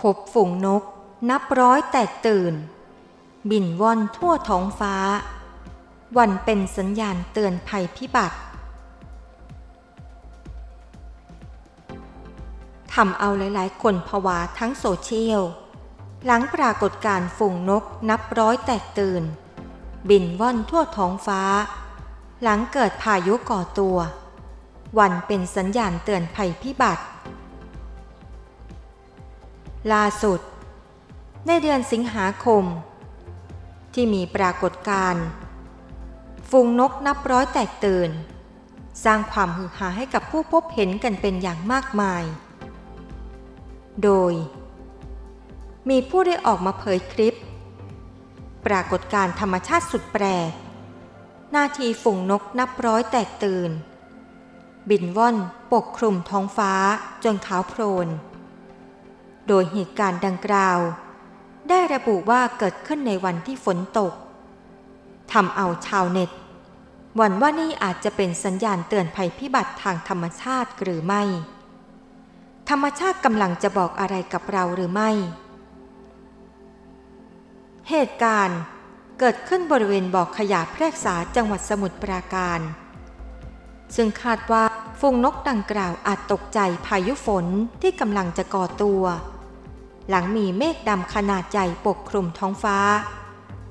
พบฝูงนกนับร้อยแตกตื่น บินว่อนทั่วท้องฟ้า วันเป็นสัญญาณเตือนภัยพิบัติทำเอาหลายๆ คนผวาทั้งโซเชียล หลังปรากฏการฝูงนกนับร้อยแตกตื่น บินว่อนทั่วท้องฟ้า หลังเกิดพายุก่อตัว วันเป็นสัญญาณเตือนภัยพิบัติ ล่าสุด ในเดือนสิงหาคม ที่มีปรากฏการณ์ฝูงนกนับร้อยแตกตื่น สร้างความฮือฮาให้กับผู้พบเห็นกันเป็นอย่างมากมาย โดย มีผู้ได้ออกมาเผยคลิป ปรากฏการธรรมชาติสุดแปลกนาทีฝูงนกนับร้อยแตกตื่น บินว่อนปกคลุมท้องฟ้าจนขาวโพลน โดยเหตุการณ์ดังกล่าว ได้ระบุว่าเกิดขึ้นในวันที่ฝนตกทำเอาชาวเน็ตหวั่นว่านี่อาจจะเป็นสัญญาณเตือนภัยพิบัติทางธรรมชาติหรือไม่ ธรรมชาติกำลังจะบอกอะไรกับเราหรือไม่ เหตุการณ์เกิดขึ้นบริเวณบ่อขยะแพรกษาจังหวัดสมุทรปราการ ซึ่งคาดว่าฝูงนกดังกล่าวอาจตกใจพายุฝนที่กำลังจะก่อตัว หลังมีเมฆดำขนาดใหญ่ปกคลุมท้องฟ้า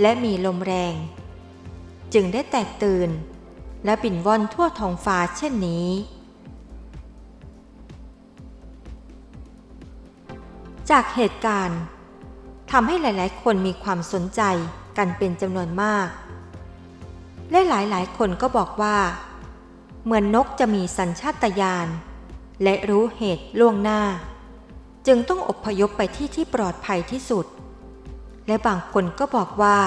และมีลมแรง จึงได้แตกตื่น และบินว่อนทั่วท้องฟ้าเช่นนี้ จากเหตุการณ์ทำให้หลาย ๆ คนมีความสนใจกันเป็นจำนวนมาก และหลายๆ คนก็บอกว่า เหมือนนกจะมีสัญชาตญาณและรู้เหตุล่วงหน้า จึงต้องอพยพไปที่ที่ปลอดภัยที่สุด และบางคนก็บอกว่า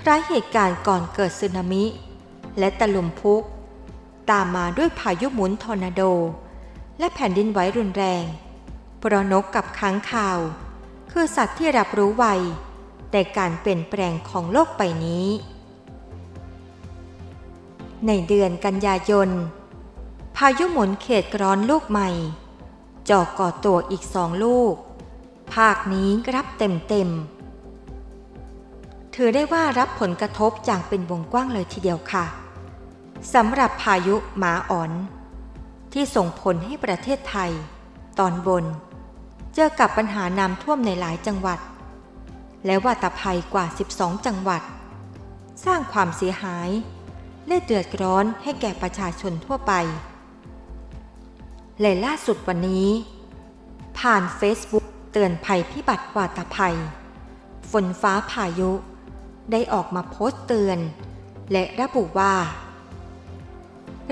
คล้ายเหตุการณ์ก่อนเกิดสึนามิ และตะลุมพุก ตามมาด้วยพายุหมุนทอร์นาโด และแผ่นดินไหวรุนแรงเพราะนกกับค้างคาว คือสัตว์ที่รับรู้ไวในการเปลี่ยนแปลงของโลกใบนี้ ในเดือนกันยายน พายุหมุนเขตร้อนลูกใหม่ จอก่อตัวอีกสองลูก ภาคนี้รับเต็มเต็มถือได้ว่ารับผลกระทบจากเป็นวงกว้างเลยทีเดียวค่ะสำหรับพายุหมาอ่อน ที่ส่งผลให้ประเทศไทย ตอนบน เจอกับปัญหาน้ำท่วมในหลายจังหวัด และวาตภัยกว่า 12 จังหวัด สร้างความเสียหาย และเดือดร้อนให้แก่ประชาชนทั่วไป และล่าสุดวันนี้ ผ่านเฟซบุ๊กเตือนภัยพิบัติวาตภัย ฝนฟ้าพายุ ได้ออกมาโพสต์เตือน และระบุว่า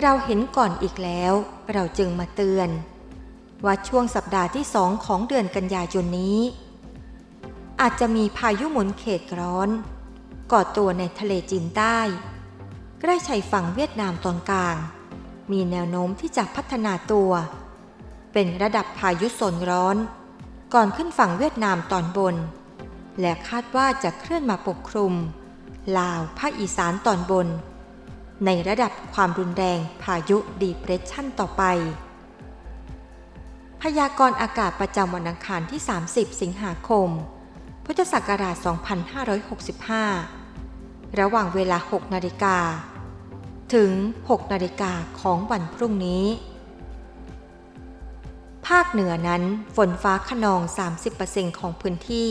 เราเห็นก่อนอีกแล้ว เราจึงมาเตือน ว่าช่วงสัปดาห์ที่สองของเดือนกันยายนนี้ อาจจะมีพายุหมุนเขตร้อนก่อตัวในทะเลจีนใต้ ใกล้ชายฝั่งเวียดนามตอนกลาง มีแนวโน้มที่จะพัฒนาตัว เป็นระดับพายุโซนร้อน ก่อนขึ้นฝั่งเวียดนามตอนบน และคาดว่าจะเคลื่อนมาปกคลุม ลาวภาคอีสานตอนบน ในระดับความรุนแรงพายุดีเพรสชันต่อไป พยากรณ์อากาศประจำวันอังคารที่ 30 สิงหาคม พุทธศักราช 2565 ระหว่างเวลา 6 นาฬิกา ถึง 6 นาฬิกาของวันพรุ่งนี้ ภาคเหนือนั้นฝนฟ้าขนอง 30%ของพื้นที่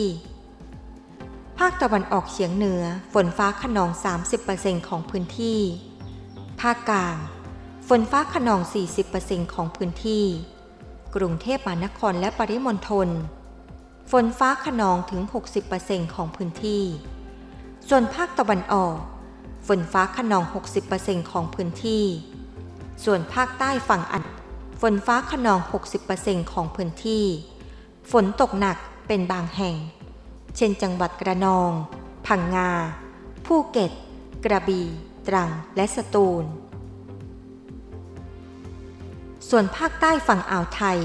ภาคตะวันออกเฉียงเหนือฝนฟ้าขนอง 30%ของพื้นที่ ภาคกลาง ฝนฟ้าขนอง 40%ของพื้นที่ กรุงเทพมหานครและปริมณฑล ฝนฟ้าขนองถึง 60%ของพื้นที่ ส่วนภาคตะวันออก ฝนฟ้าขนอง 60%ของพื้นที่ ส่วนภาคใต้ฝั่งอันฝนฟ้าขนอง 60%ของพื้นที่ ฝนตกหนักเป็นบางแห่ง เช่น จังหวัดกระนอง พังงา ภูเก็ต กระบี่ ตรัง และสตูล ส่วนภาคใต้ฝั่งอ่าวไทย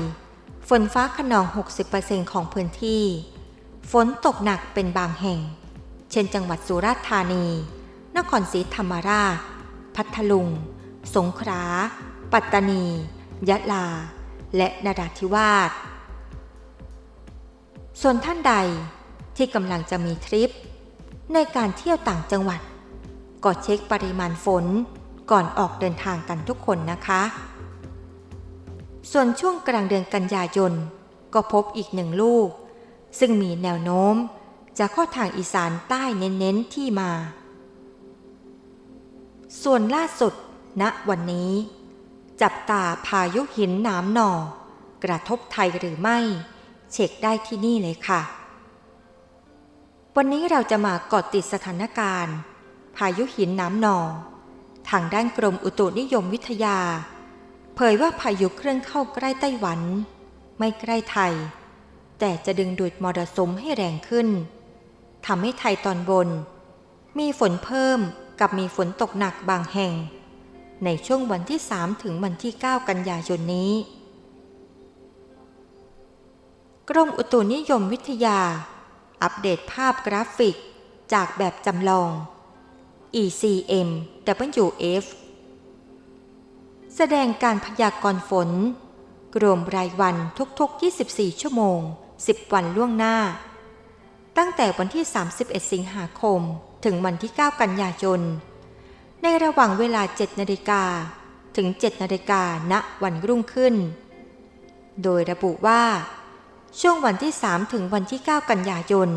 ฝนฟ้าขนอง 60%ของพื้นที่ ฝนตกหนักเป็นบางแห่ง เช่น จังหวัดสุราษฎร์ธานี นครศรีธรรมราช พัทลุง สงขลา ปัตตานี ยะลา และนราธิวาส ส่วนท่านใดที่กำลังจะมีทริป ในการเที่ยวต่างจังหวัด ก็เช็คปริมาณฝนก่อนออกเดินทางกันทุกคนนะคะ ส่วนช่วงกลางเดือนกันยายน ก็พบอีกหนึ่งลูก ซึ่งมีแนวโน้มจะเข้าทางอีสานใต้เน้นๆที่มา ส่วนล่าสุด ณวันนี้ จับตาพายุหินหนามหนอกระทบไทยหรือไม่ เช็คได้ที่นี่เลยค่ะ วันนี้เราจะมาเกาะติดสถานการณ์ พายุหินน้ำหนอทางด้านกรมอุตุนิยมวิทยา เผยว่าพายุเคลื่อนเข้าใกล้ไต้หวัน ไม่ใกล้ไทย แต่จะดึงดูดมรสุมให้แรงขึ้นทำให้ไทยตอนบน มีฝนเพิ่ม กับมีฝนตกหนักบางแห่ง ในช่วงวันที่ 3 ถึงวันที่ 9 กันยายนนี้ กรมอุตุนิยมวิทยา อัปเดตภาพกราฟิก จากแบบจำลอง ECM WF แสดงการพยากรณ์ฝน รวมรายวันทุกๆ 24 ชั่วโมง 10 วันล่วงหน้า ตั้งแต่วันที่ 31 สิงหาคม ถึงวันที่ 9 กันยายน ในระหว่างเวลา 7 นาฬิกา ถึง 7 นาฬิกาณวันรุ่งขึ้น โดยระบุว่า ช่วงวันที่ 3 ถึงวันที่ 9 กันยายน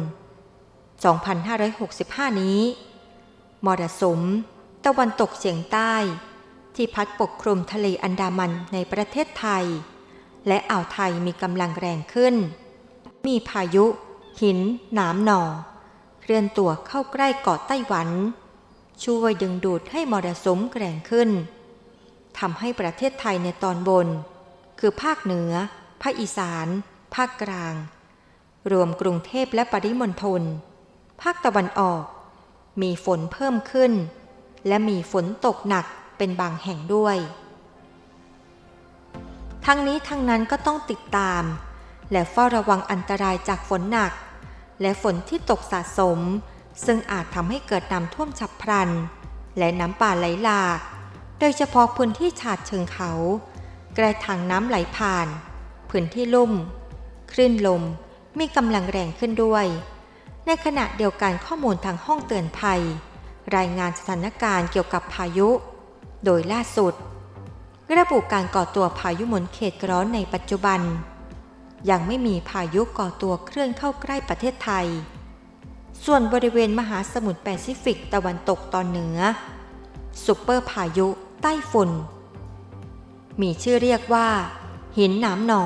2565 นี้ มรสุม ตะวันตกเฉียงใต้ ที่พัดปกคลุมทะเลอันดามันในประเทศไทย และอ่าวไทยมีกำลังแรงขึ้น มีพายุ หินหนามหนอ เคลื่อนตัวเข้าใกล้เกาะไต้หวัน ช่วยดึงดูดให้มรสุมแรงขึ้นทำให้ประเทศไทยในตอนบน คือภาคเหนือ ภาคอีสาน ภาคกลาง รวมกรุงเทพและปริมณฑล ภาคตะวันออก มีฝนเพิ่มขึ้น และมีฝนตกหนักเป็นบางแห่งด้วย ทั้งนี้ทั้งนั้นก็ต้องติดตาม และเฝ้าระวังอันตรายจากฝนหนัก และฝนที่ตกสะสม ซึ่งอาจทำให้เกิดน้ำท่วมฉับพลัน และน้ำป่าไหลหลาก โดยเฉพาะพื้นที่ฉาดเชิงเขากล้ทางน้ำไหลผ่าน พื้นที่ลุ่ม คลื่นลมมีกำลังแรงขึ้นด้วย ในขณะเดียวกันข้อมูลทางห้องเตือนภัย รายงานสถานการณ์เกี่ยวกับพายุ โดยล่าสุด ระบุการก่อตัวพายุหมุนเขตร้อนในปัจจุบัน ยังไม่มีพายุก่อตัวเคลื่อนเข้าใกล้ประเทศไทย ส่วนบริเวณมหาสมุทรแปซิฟิกตะวันตกตอนเหนือซุปเปอร์พายุใต้ฝุ่น มีชื่อเรียกว่า หินหนามหนอ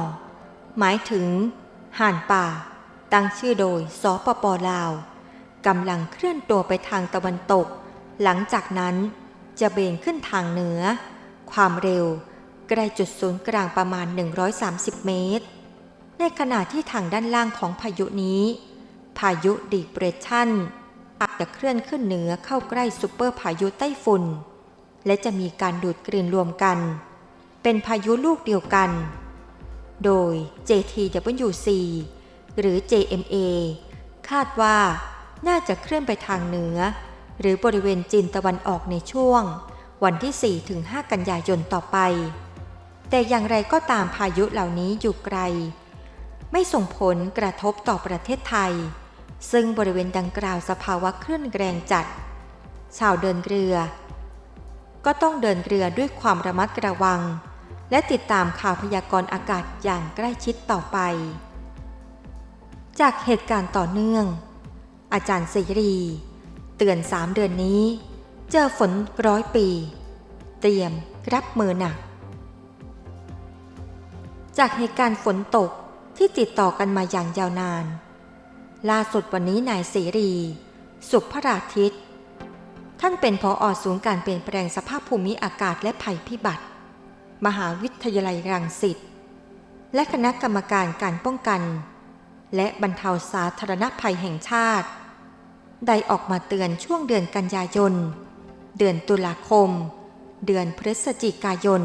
หมายถึง ห่านป่า ตั้งชื่อโดยสปปลาวกำลังเคลื่อนตัวไปทางตะวันตก หลังจากนั้นจะเบนขึ้นทางเหนือ ความเร็วใกล้จุดศูนย์กลางประมาณ 130 เมตร ในขณะที่ทางด้านล่างของพายุนี้ พายุดีเปรสชันอาจจะเคลื่อนขึ้นเหนือเข้าใกล้ซูเปอร์พายุไต้ฝุ่น และจะมีการดูดกลืนรวมกัน เป็นพายุลูกเดียวกัน โดย JTWC หรือ JMA คาดว่าน่าจะเคลื่อนไปทางเหนือ หรือบริเวณจีนตะวันออกในช่วง วันที่ 4-5 กันยายนต่อไป แต่อย่างไรก็ตามพายุเหล่านี้อยู่ไกล ไม่ส่งผลกระทบต่อประเทศไทย ซึ่งบริเวณดังกล่าวสภาวะคลื่นแรงจัด ชาวเดินเรือ ก็ต้องเดินเรือด้วยความระมัดระวัง และติดตามข่าวพยากรณ์อากาศอย่างใกล้ชิดต่อไป จากเหตุการณ์ต่อเนื่อง อาจารย์เสรี เตือนสามเดือนนี้ เจอฝนร้อยปี เตรียมรับมือหนัก จากเหตุการณ์ฝนตก ที่ติดต่อกันมาอย่างยาวนาน ล่าสุดวันนี้นายเสรี สุภราทิต ท่านเป็นพออศูนย์การเปลี่ยนแปลงสภาพภูมิอากาศและภัยพิบัติ มหาวิทยาลัยรังสิต และคณะกรรมการการป้องกัน และบรรเทาสาธารณภัยแห่งชาติ ได้ออกมาเตือนช่วงเดือนกันยายน เดือนตุลาคม เดือนพฤศจิกายน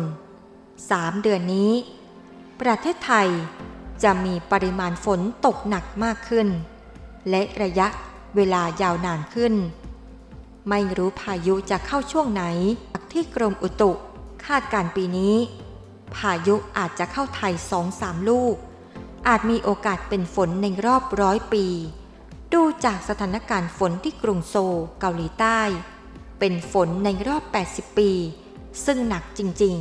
สามเดือนนี้ ประเทศไทย จะมีปริมาณฝนตกหนักมากขึ้น และระยะเวลายาวนานขึ้น ไม่รู้พายุจะเข้าช่วงไหนที่กรมอุตุคาดการปีนี้ พายุอาจจะเข้าไทยสองสามลูก อาจมีโอกาสเป็นฝนในรอบร้อยปี ดูจากสถานการณ์ฝนที่กรุงโซลเกาหลีใต้ เป็นฝนในรอบ 80 ปี ซึ่งหนักจริง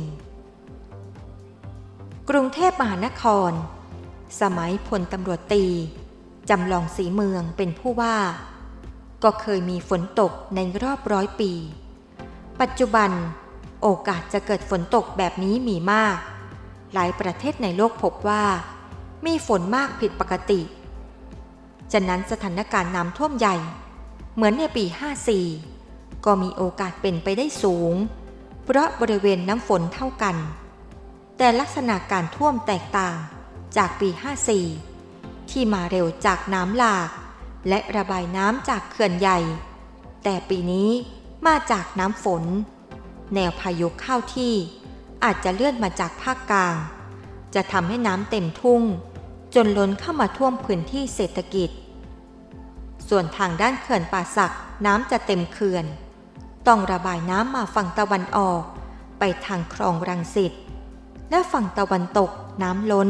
ๆ กรุงเทพมหานคร สมัยพลตำรวจตีจำลองสีเมืองเป็นผู้ว่า ก็เคยมีฝนตกในรอบร้อยปี ปัจจุบันโอกาสจะเกิดฝนตกแบบนี้มีมาก หลายประเทศในโลกพบว่า มีฝนมากผิดปกติ ฉะนั้นสถานการณ์น้ำท่วมใหญ่ เหมือนในปี 54 ก็มีโอกาสเป็นไปได้สูง เพราะบริเวณน้ำฝนเท่ากัน แต่ลักษณะการท่วมแตกต่าง จากปี 54 ที่มาเร็วจากน้ำหลาก และระบายน้ำจากเขื่อนใหญ่ แต่ปีนี้มาจากน้ำฝน แนวพายุเข้าที่ อาจจะเลื่อนมาจากภาคกลาง จะทำให้น้ำเต็มทุ่ง จนล้นเข้ามาท่วมพื้นที่เศรษฐกิจ ส่วนทางด้านเขื่อนป่าสักน้ำจะเต็มเขื่อน ต้องระบายน้ำมาฝั่งตะวันออก ไปทางคลองรังสิตและฝั่งตะวันตกน้ำล้น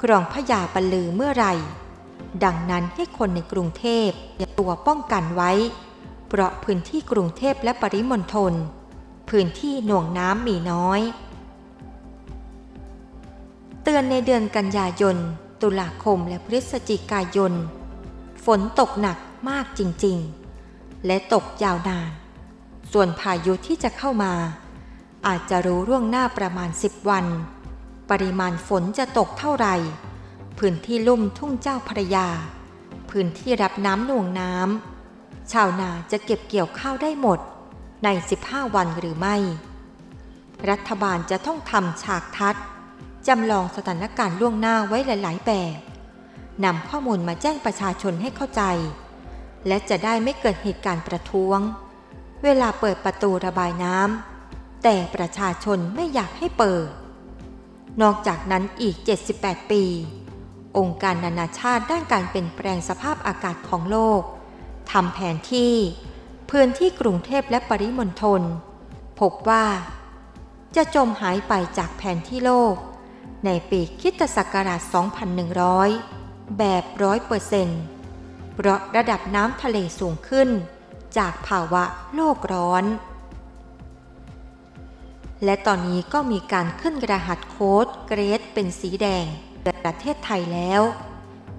คลองพญาบรรลือเมื่อไรดังนั้นให้คนในกรุงเทพอย่าตัวป้องกันไว้ เพราะพื้นที่กรุงเทพและปริมณฑลพื้นที่หน่วงน้ำมีน้อย เตือนในเดือนกันยายน ตุลาคมและพฤศจิกายน ฝนตกหนักมากจริงๆ และตกยาวนาน ส่วนพายุที่จะเข้ามา อาจจะรู้ร่วงหน้าประมาณ 10 วัน ปริมาณฝนจะตกเท่าไหร่ พื้นที่ลุ่มทุ่งเจ้าพระยา พื้นที่รับน้ำหน่วงน้ำ ชาวนาจะเก็บเกี่ยวข้าวได้หมด ใน 15 วันหรือไม่ รัฐบาลจะต้องทำฉากทัดจำลองสถานการณ์ล่วงหน้าไว้หลาย ๆ แบบนำข้อมูลมาแจ้งประชาชนให้เข้าใจ และจะได้ไม่เกิดเหตุการณ์ประท้วง เวลาเปิดประตูระบายน้ำแต่ประชาชนไม่อยากให้เปิด นอกจากนั้นอีก 78 ปี องค์การนานาชาติด้านการเปลี่ยนแปลงสภาพอากาศของโลกทำแผนที่พื้นที่กรุงเทพและปริมณฑลพบว่า จะจมหายไปจากแผนที่โลก ในปีคิตศักราช 2100 แบบร้อยเปอร์เซนต์เพราะระดับน้ำทะเลสูงขึ้น จากภาวะโลกร้อน และตอนนี้ก็มีการขึ้นรหัสโค้ดเกรดเป็นสีแดงประเทศไทยแล้ว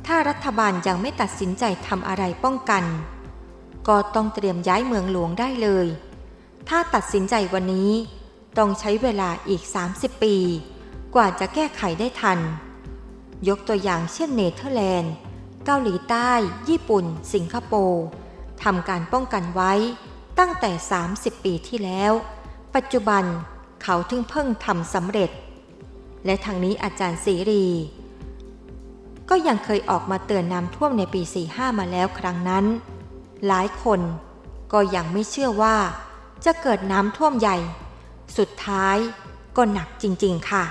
ถ้ารัฐบาลยังไม่ตัดสินใจทำอะไรป้องกัน ก็ต้องเตรียมย้ายเมืองหลวงได้เลย ถ้าตัดสินใจวันนี้ ต้องใช้เวลาอีก 30 ปี กว่าจะแก้ไขได้ทัน ยกตัวอย่างเช่นเนเธอร์แลนด์ เกาหลีใต้ ญี่ปุ่น สิงคโปร์ทำการป้องกันไว้ตั้งแต่ 30 ปีที่แล้ว ปัจจุบัน เขาถึงเพิ่งทำสำเร็จ และทางนี้อาจารย์ศรีรี ก็ยังเคยออกมาเตือนน้ำท่วมในปี 45 มาแล้วครั้งนั้น หลายคนก็ยังไม่เชื่อว่า จะเกิดน้ำท่วมใหญ่ สุดท้ายก็หนักจริง ๆ ค่ะ